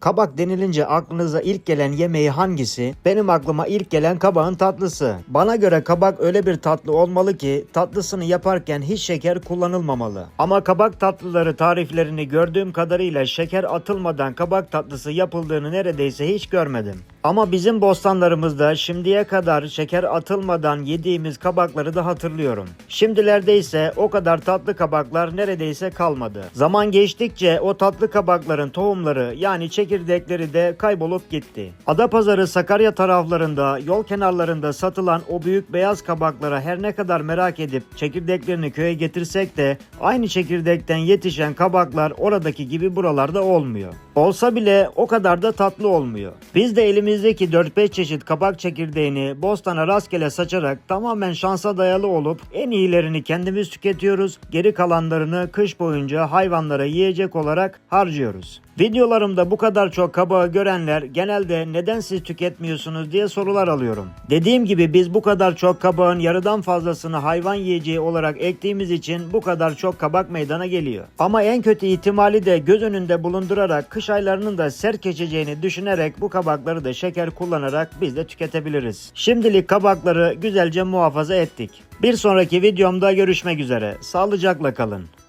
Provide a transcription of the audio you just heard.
Kabak denilince aklınıza ilk gelen yemeği hangisi? Benim aklıma ilk gelen kabağın tatlısı. Bana göre kabak öyle bir tatlı olmalı ki tatlısını yaparken hiç şeker kullanılmamalı. Ama kabak tatlıları tariflerini gördüğüm kadarıyla şeker atılmadan kabak tatlısı yapıldığını neredeyse hiç görmedim. Ama bizim bostanlarımızda şimdiye kadar şeker atılmadan yediğimiz kabakları da hatırlıyorum. Şimdilerde ise o kadar tatlı kabaklar neredeyse kalmadı. Zaman geçtikçe o tatlı kabakların tohumları yani çekirdekleri de kaybolup gitti. Adapazarı Sakarya taraflarında yol kenarlarında satılan o büyük beyaz kabaklara her ne kadar merak edip çekirdeklerini köye getirsek de aynı çekirdekten yetişen kabaklar oradaki gibi buralarda olmuyor. Olsa bile o kadar da tatlı olmuyor. Biz de elimizdeki 4-5 çeşit kabak çekirdeğini bostana rastgele saçarak tamamen şansa dayalı olup en iyilerini kendimiz tüketiyoruz. Geri kalanlarını kış boyunca hayvanlara yiyecek olarak harcıyoruz. Videolarımda bu kadar çok kabağı görenler genelde neden siz tüketmiyorsunuz diye sorular alıyorum. Dediğim gibi biz bu kadar çok kabağın yarıdan fazlasını hayvan yiyeceği olarak ektiğimiz için bu kadar çok kabak meydana geliyor. Ama en kötü ihtimali de göz önünde bulundurarak kış aylarının da sert geçeceğini düşünerek bu kabakları da şeker kullanarak biz de tüketebiliriz. Şimdilik kabakları güzelce muhafaza ettik. Bir sonraki videomda görüşmek üzere. Sağlıcakla kalın.